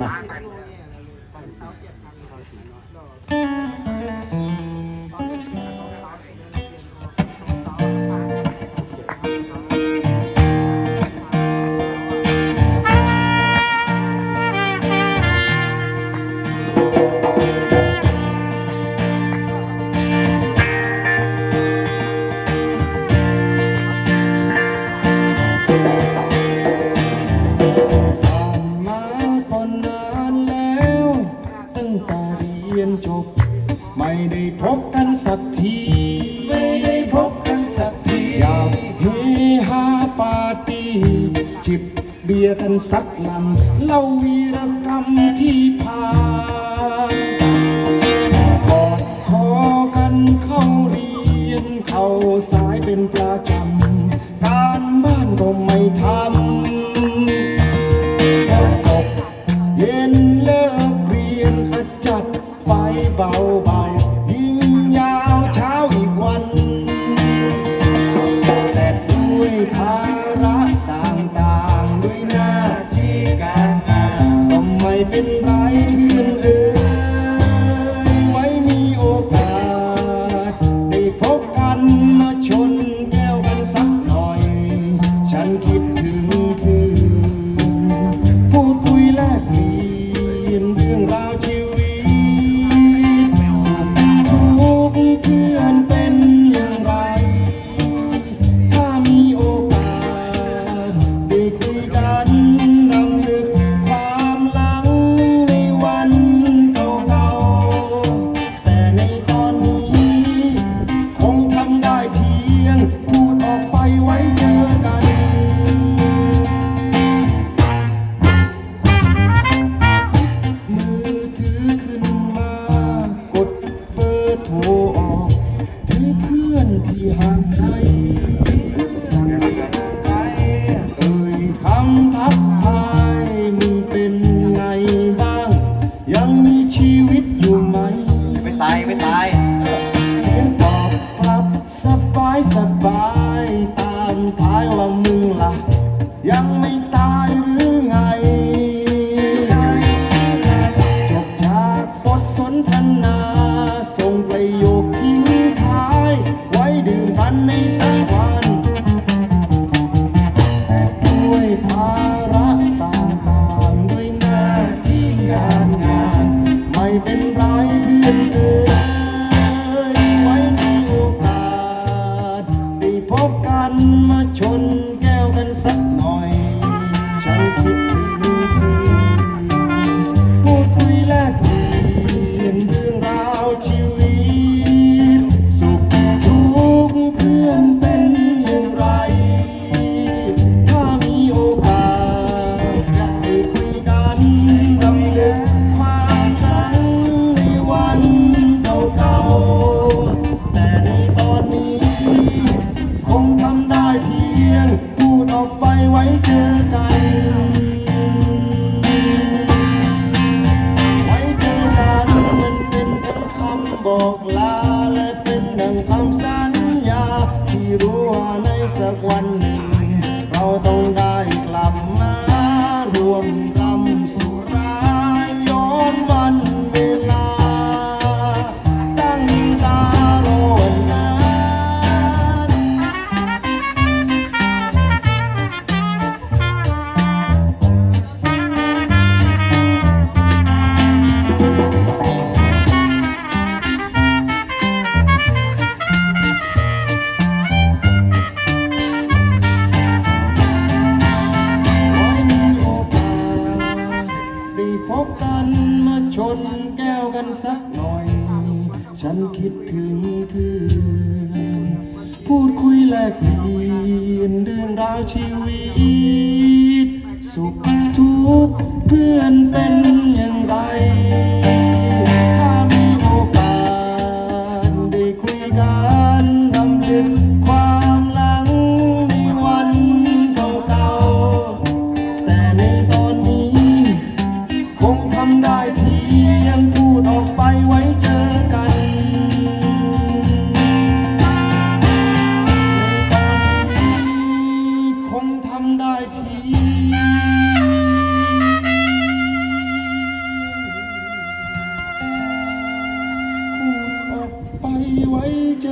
มาเได้พบกันสักที ไม่ได้พบกันสักที อยากเฮฮาปาร์ตี้ จิบเบียร์กันสักลำเล่าวีรกรรมที่ผ่านกอดคอกันเข้าเรียน เข้าสายเป็นประจำ การบ้านก็ไม่ทำตกเย็นเลิกเรียนอาจัดไปเบา คิดถึงเธอ พูดคุยแลกเปลี่ยนเรื่องราวชีวิต สุขทุกข์เพื่อนเป็น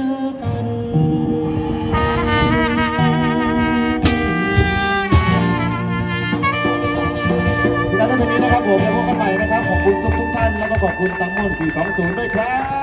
แล้วในวันนี้นะครับผมแล้วพบกันใหม่นะครับ ขอบคุณทุกทุกท่าน แล้วก็ขอบคุณตังมอน420 ด้วยครับ